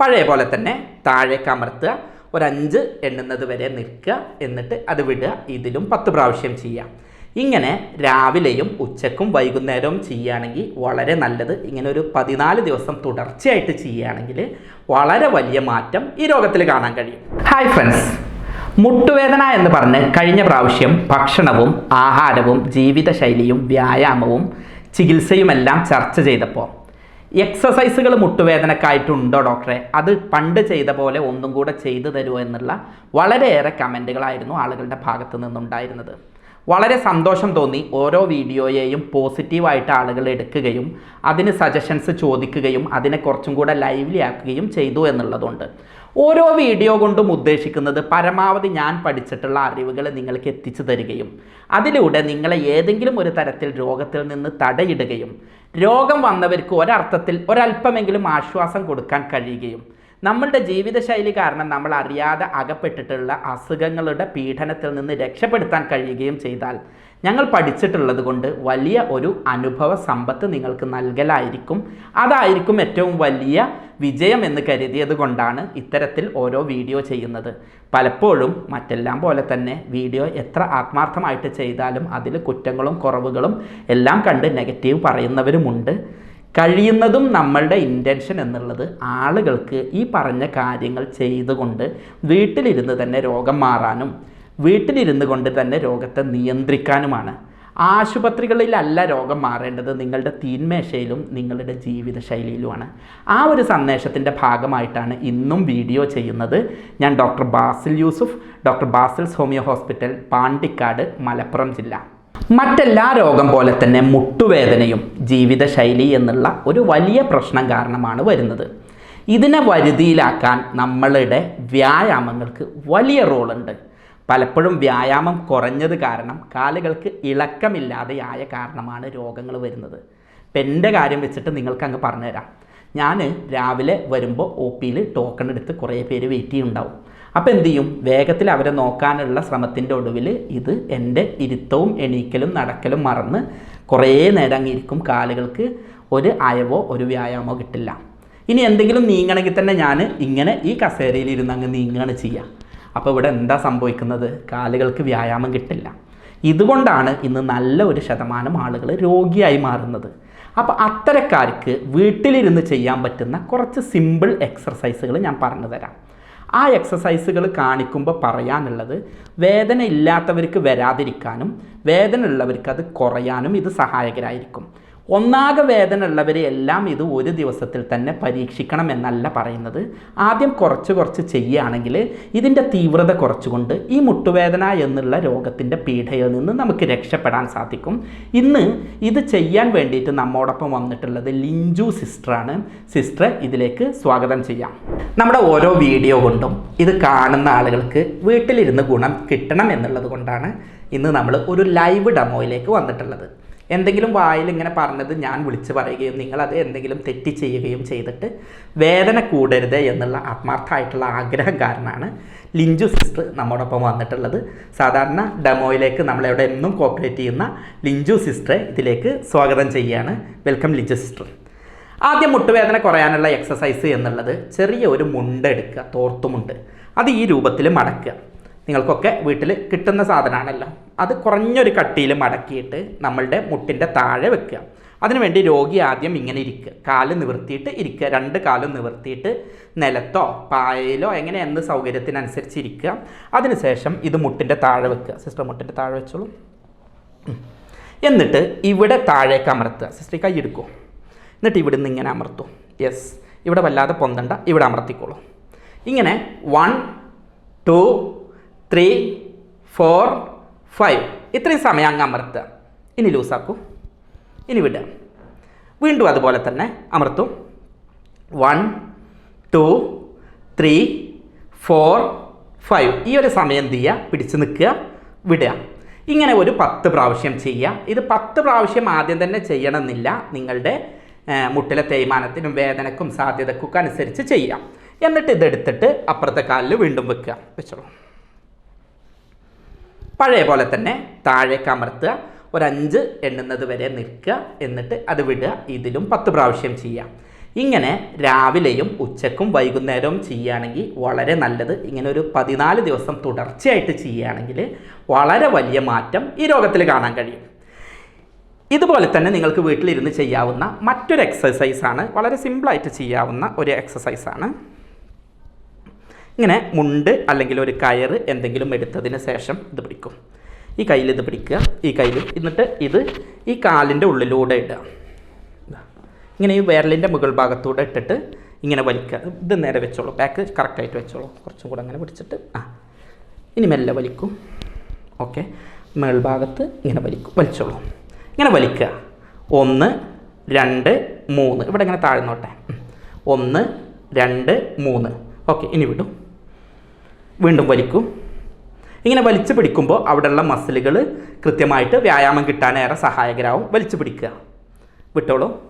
പഴയ പോലെ തന്നെ താഴേക്ക് അമർത്തുക ഒരു അഞ്ച് എണ്ണുന്നത് വരെ നിൽക്കുക എന്നിട്ട് അത് വിടുക ഇതിലും പത്ത് പ്രാവശ്യം ചെയ്യാം ഇങ്ങനെ രാവിലെയും ഉച്ചക്കും വൈകുന്നേരവും ചെയ്യുകയാണെങ്കിൽ വളരെ നല്ലത്. ഇങ്ങനെ ഒരു പതിനാല് ദിവസം തുടർച്ചയായിട്ട് ചെയ്യുകയാണെങ്കിൽ വളരെ വലിയ മാറ്റം ഈ രോഗത്തിൽ കാണാൻ കഴിയും. ഹായ് ഫ്രണ്ട്സ് മുട്ടുവേദന എന്ന് പറഞ്ഞ് കഴിഞ്ഞ പ്രാവശ്യം ഭക്ഷണവും ആഹാരവും ജീവിതശൈലിയും വ്യായാമവും ചികിത്സയുമെല്ലാം ചർച്ച ചെയ്തപ്പോൾ എക്സസൈസുകൾ മുട്ടുവേദനക്കായിട്ടുണ്ടോ ഡോക്ടറെ അത് പണ്ട് ചെയ്ത പോലെ ഒന്നും കൂടെ ചെയ്തു തരുമോ എന്നുള്ള വളരെയേറെ കമന്റുകളായിരുന്നു ആളുകളുടെ ഭാഗത്തു നിന്നുണ്ടായിരുന്നത്. വളരെ സന്തോഷം തോന്നി ഓരോ വീഡിയോയെയും പോസിറ്റീവായിട്ട് ആളുകൾ എടുക്കുകയും അതിന് സജഷൻസ് ചോദിക്കുകയും അതിനെ കുറച്ചും കൂടെ ലൈവ്ലി ആക്കുകയും ചെയ്തു എന്നുള്ളതുണ്ട്. ഓരോ വീഡിയോ കൊണ്ടും ഉദ്ദേശിക്കുന്നത് പരമാവധി ഞാൻ പഠിച്ചിട്ടുള്ള അറിവുകൾ നിങ്ങൾക്ക് എത്തിച്ചു തരികയും അതിലൂടെ നിങ്ങളെ ഏതെങ്കിലും ഒരു തരത്തിൽ രോഗത്തിൽ നിന്ന് തടയിടുകയും രോഗം വന്നവർക്ക് ഒരർത്ഥത്തിൽ ഒരല്പമെങ്കിലും ആശ്വാസം കൊടുക്കാൻ കഴിയുകയും നമ്മളുടെ ജീവിതശൈലി കാരണം നമ്മൾ അറിയാതെ അകപ്പെട്ടിട്ടുള്ള അസുഖങ്ങളുടെ പീഡനത്തിൽ നിന്ന് രക്ഷപ്പെടുത്താൻ കഴിയുകയും ചെയ്താൽ ഞങ്ങൾ പഠിച്ചിട്ടുള്ളത് കൊണ്ട് വലിയ ഒരു അനുഭവ സമ്പത്ത് നിങ്ങൾക്ക് നൽകലായിരിക്കും. അതായിരിക്കും ഏറ്റവും വലിയ വിജയം എന്ന് കരുതിയത് കൊണ്ടാണ് ഇത്തരത്തിൽ ഓരോ വീഡിയോ ചെയ്യുന്നത്. പലപ്പോഴും മറ്റെല്ലാം പോലെ തന്നെ വീഡിയോ എത്ര ആത്മാർത്ഥമായിട്ട് ചെയ്താലും അതിൽ കുറ്റങ്ങളും കുറവുകളും എല്ലാം കണ്ട് നെഗറ്റീവ് പറയുന്നവരുമുണ്ട്. കഴിയുന്നതും നമ്മളുടെ ഇന്റൻഷൻ എന്നുള്ളത് ആളുകൾക്ക് ഈ പറഞ്ഞ കാര്യങ്ങൾ ചെയ്തുകൊണ്ട് വീട്ടിലിരുന്ന് തന്നെ രോഗം മാറാനും വീട്ടിലിരുന്ന് കൊണ്ട് തന്നെ രോഗത്തെ നിയന്ത്രിക്കാനുമാണ്. ആശുപത്രികളിലല്ല രോഗം മാറേണ്ടത് നിങ്ങളുടെ തീന്മേശയിലും നിങ്ങളുടെ ജീവിതശൈലിയിലുമാണ്. ആ ഒരു സന്ദേശത്തിന്റെ ഭാഗമായിട്ടാണ് ഇന്നും വീഡിയോ ചെയ്യുന്നത്. ഞാൻ doctor Basil Yusuf doctor Basil's homeo hospital Pandikkad Malappuram ജില്ല. മറ്റെല്ലാ രോഗം പോലെ തന്നെ മുട്ടുവേദനയും ജീവിതശൈലി എന്നുള്ള ഒരു വലിയ പ്രശ്നം കാരണമാണ് വരുന്നത്. ഇതിനെ വരുതിയിലാക്കാൻ നമ്മളുടെ വ്യായാമങ്ങൾക്ക് വലിയ റോളുണ്ട്. പലപ്പോഴും വ്യായാമം കുറഞ്ഞത് കാരണം കാലുകൾക്ക് ഇളക്കമില്ലാതെയായ കാരണമാണ് രോഗങ്ങൾ വരുന്നത്. ഇപ്പം എന്റെ കാര്യം വെച്ചിട്ട് നിങ്ങൾക്ക് അങ്ങ് പറഞ്ഞുതരാം. ഞാൻ രാവിലെ വരുമ്പോൾ ഒ പിയിൽ ടോക്കൺ എടുത്ത് കുറേ പേര് വെയിറ്റ് ചെയ്യുന്നുണ്ടാവും. അപ്പോൾ എന്ത് ചെയ്യും? വേഗത്തിൽ അവരെ നോക്കാനുള്ള ശ്രമത്തിന്റെ ഒടുവിൽ ഇത് എന്റെ ഇരുത്തവും എണീക്കലും നടക്കലും മറന്ന് കുറേ നേരം ഇരിക്കും. കാലുകൾക്ക് ഒരു അയവോ ഒരു വ്യായാമോ കിട്ടില്ല. ഇനി എന്തെങ്കിലും നീങ്ങണമെങ്കിൽ തന്നെ ഞാൻ ഇങ്ങനെ ഈ കസേരയിൽ ഇരുന്ന് അങ്ങ് നീങ്ങുകയാണ് ചെയ്യുക. അപ്പോൾ ഇവിടെ എന്താ സംഭവിക്കുന്നത്? കാലുകൾക്ക് വ്യായാമം കിട്ടില്ല. ഇതുകൊണ്ടാണ് ഇന്ന് നല്ല ഒരു ശതമാനം ആളുകൾ രോഗിയായി മാറുന്നത്. അപ്പോൾ അത്തരക്കാർക്ക് വീട്ടിലിരുന്ന് ചെയ്യാൻ പറ്റുന്ന കുറച്ച് സിമ്പിൾ എക്സർസൈസുകൾ ഞാൻ പറഞ്ഞു തരാം. ആ എക്സസൈസുകൾ കാണിക്കുമ്പോൾ പറയാനുള്ളത് വേദന ഇല്ലാത്തവർക്ക് വരാതിരിക്കാനും വേദന ഉള്ളവർക്ക് അത് കുറയാനും ഇത് സഹായകരായിരിക്കും. ഒന്നാകെ വേദന ഉള്ളവരെ എല്ലാം ഇത് ഒരു ദിവസത്തിൽ തന്നെ പരീക്ഷിക്കണം എന്നല്ല പറയുന്നത്. ആദ്യം കുറച്ച് കുറച്ച് ചെയ്യുകയാണെങ്കിൽ ഇതിന്റെ തീവ്രത കുറച്ചുകൊണ്ട് ഈ മുട്ടുവേദന എന്നുള്ള രോഗത്തിന്റെ പീഡയിൽ നിന്ന് നമുക്ക് രക്ഷപ്പെടാൻ സാധിക്കും. ഇന്ന് ഇത് ചെയ്യാൻ വേണ്ടിയിട്ട് നമ്മോടൊപ്പം വന്നിട്ടുള്ളത് ലിഞ്ചു സിസ്റ്ററാണ്. സിസ്റ്റർ ഇതിലേക്ക് സ്വാഗതം ചെയ്യാം. നമ്മുടെ ഓരോ വീഡിയോ കൊണ്ടും ഇത് കാണുന്ന ആളുകൾക്ക് വീട്ടിലിരുന്ന് ഗുണം കിട്ടണം എന്നുള്ളത് കൊണ്ടാണ് ഇന്ന് നമ്മൾ ഒരു ലൈവ് ഡെമോയിലേക്ക് വന്നിട്ടുള്ളത്. എന്തെങ്കിലും വായിൽ ഇങ്ങനെ പറഞ്ഞത് ഞാൻ വിളിച്ച് പറയുകയും നിങ്ങളത് എന്തെങ്കിലും തെറ്റി ചെയ്യുകയും ചെയ്തിട്ട് വേദന കൂടരുത് എന്നുള്ള ആത്മാർത്ഥമായിട്ടുള്ള ആഗ്രഹം കാരണമാണ് ലിഞ്ചു സിസ്റ്റർ നമ്മോടൊപ്പം വന്നിട്ടുള്ളത്. സാധാരണ ഡെമോയിലേക്ക് നമ്മളെവിടെ എന്നും കോപ്പറേറ്റ് ചെയ്യുന്ന ലിഞ്ചു സിസ്റ്ററെ ഇതിലേക്ക് സ്വാഗതം ചെയ്യുകയാണ്. Welcome Linju sister. ആദ്യം മുട്ടുവേദന കുറയാനുള്ള എക്സസൈസ് എന്നുള്ളത് ചെറിയ ഒരു മുണ്ട് എടുക്കുക തോർത്തുമുണ്ട് അത് ഈ രൂപത്തിൽ മടക്കുക. നിങ്ങൾക്കൊക്കെ വീട്ടിൽ കിട്ടുന്ന സാധനമാണല്ലോ അത് കുറഞ്ഞൊരു കട്ടിയിൽ മടക്കിയിട്ട് നമ്മളുടെ മുട്ടിന്റെ താഴെ വെക്കുക. അതിനുവേണ്ടി രോഗി ആദ്യം ഇങ്ങനെ ഇരിക്കുക. കാൽ നിവർത്തിയിട്ട് ഇരിക്കുക. രണ്ട് കാലും നിവർത്തിയിട്ട് നിലത്തോ പായയിലോ എങ്ങനെ എന്ത് സൗകര്യത്തിനനുസരിച്ച് ഇരിക്കുക. അതിനുശേഷം ഇത് മുട്ടിന്റെ താഴെ വെക്കുക. സിസ്റ്റർ മുട്ടിന്റെ താഴെ വെച്ചോളൂ. എന്നിട്ട് ഇവിടെ താഴേക്ക് അമർത്തുക. സിസ്റ്റർ കൈ എടുക്കുമോ എന്നിട്ട് ഇവിടെ നിന്ന് ഇങ്ങനെ അമർത്തും യെസ് ഇവിടെ വല്ലാതെ പൊന്തണ്ട. ഇവിടെ അമർത്തിക്കോളൂ. ഇങ്ങനെ one two three four five ഇത്രയും സമയം അങ്ങ് അമർത്തുക. ഇനി ലൂസാക്കൂ ഇനി വിടുക. വീണ്ടും അതുപോലെ തന്നെ അമർത്തും. One two three four five ഈ ഒരു സമയം എന്ത് ചെയ്യുക? പിടിച്ച് നിൽക്കുക. വിടുക. ഇങ്ങനെ ഒരു പത്ത് പ്രാവശ്യം ചെയ്യുക. ഇത് പത്ത് പ്രാവശ്യം ആദ്യം തന്നെ ചെയ്യണമെന്നില്ല. നിങ്ങളുടെ മുട്ടിലെ തേയ്മാനത്തിനും വേദനക്കും സാധ്യതക്കും അനുസരിച്ച് ചെയ്യാം എന്നിട്ട് ഇതെടുത്തിട്ട് അപ്പുറത്തെ കാലിൽ വീണ്ടും വെക്കുക. വെച്ചോളൂ. പഴയ പോലെ തന്നെ താഴേക്ക് അമർത്തുക. ഒരു അഞ്ച് എണ്ണുന്നത് വരെ നിൽക്കുക. എന്നിട്ട് അത് വിടുക. ഇതിലും പത്ത് പ്രാവശ്യം ചെയ്യാം ഇങ്ങനെ രാവിലെയും ഉച്ചക്കും വൈകുന്നേരവും ചെയ്യുകയാണെങ്കിൽ വളരെ നല്ലത്. ഇങ്ങനെ ഒരു പതിനാല് ദിവസം തുടർച്ചയായിട്ട് ചെയ്യുകയാണെങ്കിൽ വളരെ വലിയ മാറ്റം ഈ രോഗത്തിൽ കാണാൻ കഴിയും. ഇതുപോലെ തന്നെ നിങ്ങൾക്ക് വീട്ടിലിരുന്ന് ചെയ്യാവുന്ന മറ്റൊരു എക്സസൈസാണ് വളരെ സിമ്പിളായിട്ട് ചെയ്യാവുന്ന ഒരു എക്സസൈസാണ് ഇങ്ങനെ മുണ്ട് അല്ലെങ്കിൽ ഒരു കയറ് എന്തെങ്കിലും എടുത്തതിന് ശേഷം ഇത് ഈ കയ്യിൽ ഇത് പിടിക്കുക ഈ കയ്യിൽ എന്നിട്ട് ഇത് ഈ കാലിന്റെ ഉള്ളിലൂടെ ഇടുക. ഇങ്ങനെ ഈ വിരലിന്റെ മുകൾ ഭാഗത്തൂടെ ഇട്ടിട്ട് ഇങ്ങനെ വലിക്കുക. ഇത് നേരെ വെച്ചോളൂ. ബാക്ക് കറക്റ്റായിട്ട് വെച്ചോളൂ. കുറച്ചും കൂടെ അങ്ങനെ പിടിച്ചിട്ട് ആ. ഇനി മെല്ലെ വലിക്കും. ഓക്കെ മേൾഭാഗത്ത് ഇങ്ങനെ വലിക്കും. വലിച്ചോളൂ. ഇങ്ങനെ വലിക്കുക. ഒന്ന് രണ്ട് മൂന്ന്. ഇവിടെ ഇങ്ങനെ താഴ്ന്നോട്ടെ. നോട്ടെ ഒന്ന് രണ്ട് മൂന്ന്. ഓക്കെ ഇനി വിടും. വീണ്ടും വലിക്കും. ഇങ്ങനെ വലിച്ചു പിടിക്കുമ്പോൾ അവിടെയുള്ള മസിലുകൾ കൃത്യമായിട്ട് വ്യായാമം കിട്ടാനേറെ സഹായകരാവും. വലിച്ചു പിടിക്കുക. വിട്ടോളൂ.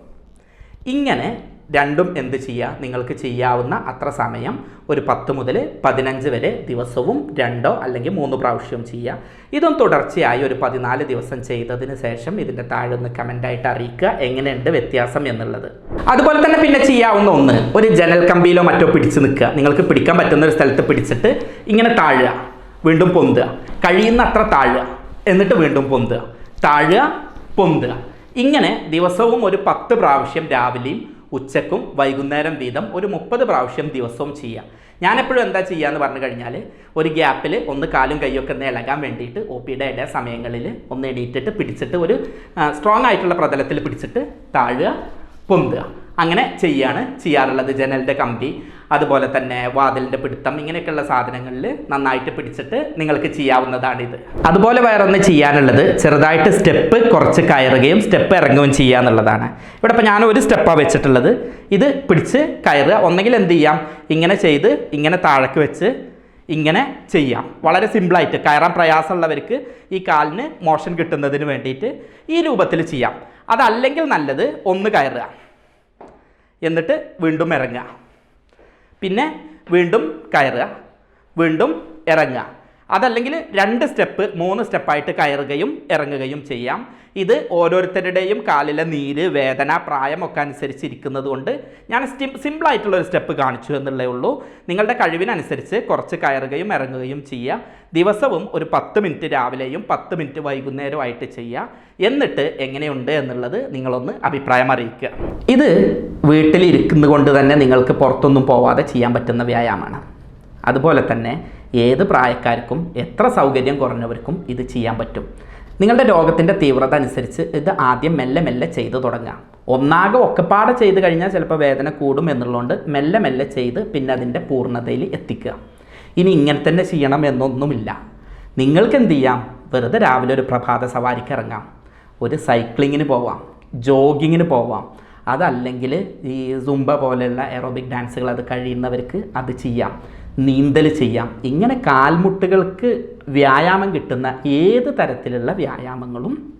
ഇങ്ങനെ രണ്ടും എന്ത് ചെയ്യുക? നിങ്ങൾക്ക് ചെയ്യാവുന്ന അത്ര സമയം ഒരു പത്ത് മുതൽ പതിനഞ്ച് വരെ ദിവസവും രണ്ടോ അല്ലെങ്കിൽ മൂന്ന് പ്രാവശ്യവും ചെയ്യുക. ഇതും തുടർച്ചയായി ഒരു പതിനാല് ദിവസം ചെയ്തതിന് ശേഷം ഇതിന്റെ താഴെ ഒന്ന് കമന്റായിട്ട് അറിയിക്കുക. എങ്ങനെയുണ്ട് വ്യത്യാസം എന്നുള്ളത്. അതുപോലെ തന്നെ പിന്നെ ചെയ്യാവുന്ന ഒന്ന് ഒരു ജനൽ കമ്പിയിലോ മറ്റോ പിടിച്ച് നിൽക്കുക. നിങ്ങൾക്ക് പിടിക്കാൻ പറ്റുന്ന ഒരു സ്ഥലത്ത് പിടിച്ചിട്ട് ഇങ്ങനെ താഴുക. വീണ്ടും പൊന്തുക. കഴിയുന്ന അത്ര താഴുക. എന്നിട്ട് വീണ്ടും പൊന്തുക. താഴുക പൊന്തുക. ഇങ്ങനെ ദിവസവും ഒരു പത്ത് പ്രാവശ്യം രാവിലെയും ഉച്ചക്കും വൈകുന്നേരം വീതം ഒരു മുപ്പത് പ്രാവശ്യം ദിവസവും ചെയ്യാം ഞാനെപ്പോഴും എന്താ ചെയ്യുക എന്ന് പറഞ്ഞു കഴിഞ്ഞാൽ ഒരു ഗ്യാപ്പിൽ ഒന്ന് കാലും കൈയൊക്കെ ഒന്ന് ഇളകാൻ വേണ്ടിയിട്ട് ഒ പിയുടെ ഇടയ സമയങ്ങളിൽ ഒന്ന് എണീറ്റിട്ട് പിടിച്ചിട്ട് ഒരു സ്ട്രോങ് ആയിട്ടുള്ള പ്രതലത്തിൽ പിടിച്ചിട്ട് താഴുക പൊന്തുക. അങ്ങനെ ചെയ്യാണ് ചെയ്യാറുള്ളത് ജനലിന്റെ കമ്പി അതുപോലെ തന്നെ വാതിലിന്റെ പിടുത്തം ഇങ്ങനെയൊക്കെയുള്ള സാധനങ്ങളിൽ നന്നായിട്ട് പിടിച്ചിട്ട് നിങ്ങൾക്ക് ചെയ്യാവുന്നതാണിത്. അതുപോലെ വേറൊന്ന് ചെയ്യാനുള്ളത് ചെറുതായിട്ട് സ്റ്റെപ്പ് കുറച്ച് കയറുകയും സ്റ്റെപ്പ് ഇറങ്ങുകയും ചെയ്യുക എന്നുള്ളതാണ്. ഇവിടെ ഇപ്പോൾ ഞാൻ ഒരു സ്റ്റെപ്പാണ് വെച്ചിട്ടുള്ളത്. ഇത് പിടിച്ച് കയറുക ഒന്നെങ്കിൽ എന്ത് ചെയ്യാം? ഇങ്ങനെ ചെയ്ത് ഇങ്ങനെ താഴേക്ക് വെച്ച് ഇങ്ങനെ ചെയ്യാം. വളരെ സിമ്പിളായിട്ട് കയറാൻ പ്രയാസമുള്ളവർക്ക് ഈ കാലിന് മോഷൻ കിട്ടുന്നതിന് വേണ്ടിയിട്ട് ഈ രൂപത്തിൽ ചെയ്യാം. അതല്ലെങ്കിൽ നല്ലത് ഒന്ന് കയറുക. എന്നിട്ട് വീണ്ടും ഇറങ്ങുക. പിന്നെ വീണ്ടും കയറുക. വീണ്ടും ഇറങ്ങുക. അതല്ലെങ്കിൽ രണ്ട് സ്റ്റെപ്പ് മൂന്ന് സ്റ്റെപ്പായിട്ട് കയറുകയും ഇറങ്ങുകയും ചെയ്യാം. ഇത് ഓരോരുത്തരുടെയും കാലിലെ നീര് വേദന പ്രായമൊക്കെ അനുസരിച്ചിരിക്കുന്നത് കൊണ്ട് ഞാൻ സ്റ്റിം സിമ്പിളായിട്ടുള്ള ഒരു സ്റ്റെപ്പ് കാണിച്ചു എന്നുള്ളേ ഉള്ളൂ. നിങ്ങളുടെ കഴിവിനനുസരിച്ച് കുറച്ച് കയറുകയും ഇറങ്ങുകയും ചെയ്യുക. ദിവസവും ഒരു പത്ത് മിനിറ്റ് രാവിലെയും പത്ത് മിനിറ്റ് വൈകുന്നേരമായിട്ട് ചെയ്യുക. എന്നിട്ട് എങ്ങനെയുണ്ട് എന്നുള്ളത് നിങ്ങളൊന്ന് അഭിപ്രായം അറിയിക്കുക. ഇത് വീട്ടിലിരിക്കുന്നത് കൊണ്ട് തന്നെ നിങ്ങൾക്ക് പുറത്തൊന്നും പോവാതെ ചെയ്യാൻ പറ്റുന്ന വ്യായാമമാണ്. അതുപോലെ തന്നെ ഏത് പ്രായക്കാർക്കും എത്ര സൗകര്യം കുറഞ്ഞവർക്കും ഇത് ചെയ്യാൻ പറ്റും. നിങ്ങളുടെ രോഗത്തിന്റെ തീവ്രത അനുസരിച്ച് ഇത് ആദ്യം മെല്ലെ മെല്ലെ ചെയ്തു തുടങ്ങാം ഒന്നാകെ ഒക്കെപ്പാടെ ചെയ്ത് കഴിഞ്ഞാൽ ചിലപ്പോൾ വേദന കൂടും എന്നുള്ളതുകൊണ്ട് മെല്ലെ മെല്ലെ ചെയ്ത് പിന്നെ അതിന്റെ പൂർണതയിൽ എത്തിക്കുക. ഇനി ഇങ്ങനെ തന്നെ ചെയ്യണം എന്നൊന്നുമില്ല. നിങ്ങൾക്ക് എന്ത് ചെയ്യാം? വെറുതെ രാവിലെ ഒരു പ്രഭാത സവാരിക്ക് ഇറങ്ങാം. ഒരു സൈക്ലിങ്ങിന് പോവാം. ജോഗിങ്ങിന് പോവാം. അതല്ലെങ്കിൽ ഈ സുംബ പോലെയുള്ള എറോബിക് ഡാൻസുകൾ അത് കഴിയുന്നവർക്ക് അത് ചെയ്യാം. നീന്തൽ ചെയ്യാം. ഇങ്ങനെ കാൽമുട്ടുകൾക്ക് വ്യായാമം കിട്ടുന്ന ഏത് തരത്തിലുള്ള വ്യായാമങ്ങളും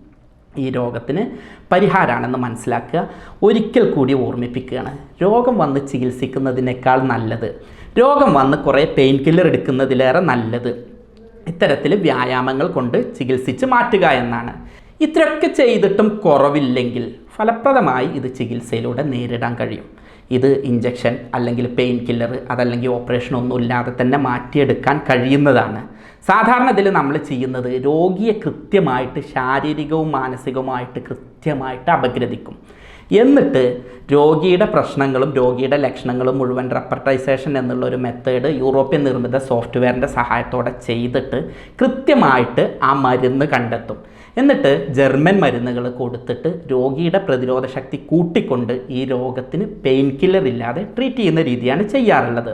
ഈ രോഗത്തിന് പരിഹാരമാണെന്ന് മനസ്സിലാക്കുക. ഒരിക്കൽ കൂടി ഓർമ്മിപ്പിക്കുകയാണ്. രോഗം വന്ന് ചികിത്സിക്കുന്നതിനേക്കാൾ നല്ലത്. രോഗം വന്ന് കുറേ പെയിൻ കില്ലർ എടുക്കുന്നതിലേറെ നല്ലത്. ഇത്തരത്തിൽ വ്യായാമങ്ങൾ കൊണ്ട് ചികിത്സിച്ച് മാറ്റുക എന്നാണ്. ഇത്രയൊക്കെ ചെയ്തിട്ടും കുറവില്ലെങ്കിൽ ഫലപ്രദമായി ഇത് ചികിത്സയിലൂടെ നേരിടാൻ കഴിയും. ഇത് ഇഞ്ചക്ഷൻ അല്ലെങ്കിൽ പെയിൻ കില്ലർ അതല്ലെങ്കിൽ ഓപ്പറേഷൻ ഒന്നും ഇല്ലാതെ തന്നെ മാറ്റിയെടുക്കാൻ കഴിയുന്നതാണ്. സാധാരണ ഇതിൽ നമ്മൾ ചെയ്യുന്നത് രോഗിയെ കൃത്യമായിട്ട് ശാരീരികവും മാനസികവുമായിട്ട് കൃത്യമായിട്ട് അപഗ്രഥിക്കും. എന്നിട്ട് രോഗിയുടെ പ്രശ്നങ്ങളും രോഗിയുടെ ലക്ഷണങ്ങളും മുഴുവൻ റെപ്പർട്ടൈസേഷൻ എന്നുള്ള ഒരു മെത്തേഡ് യൂറോപ്യൻ നിർമ്മിത സോഫ്റ്റ്വെയറിന്റെ സഹായത്തോടെ ചെയ്തിട്ട് കൃത്യമായിട്ട് ആ മരുന്ന് കണ്ടെത്തും. എന്നിട്ട് ജർമ്മൻ മരുന്നുകൾ കൊടുത്തിട്ട് രോഗിയുടെ പ്രതിരോധ ശക്തി കൂട്ടിക്കൊണ്ട് ഈ രോഗത്തിന് പെയിൻ കില്ലർ ഇല്ലാതെ ട്രീറ്റ് ചെയ്യുന്ന രീതിയാണ് ചെയ്യാറുള്ളത്.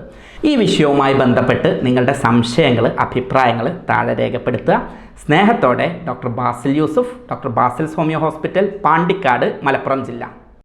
ഈ വിഷയവുമായി ബന്ധപ്പെട്ട് നിങ്ങളുടെ സംശയങ്ങൾ അഭിപ്രായങ്ങൾ താഴെ രേഖപ്പെടുത്തുക. സ്നേഹത്തോടെ doctor Basil Yusuf doctor Basil homeo hospital Pandikkad Malappuram ജില്ല.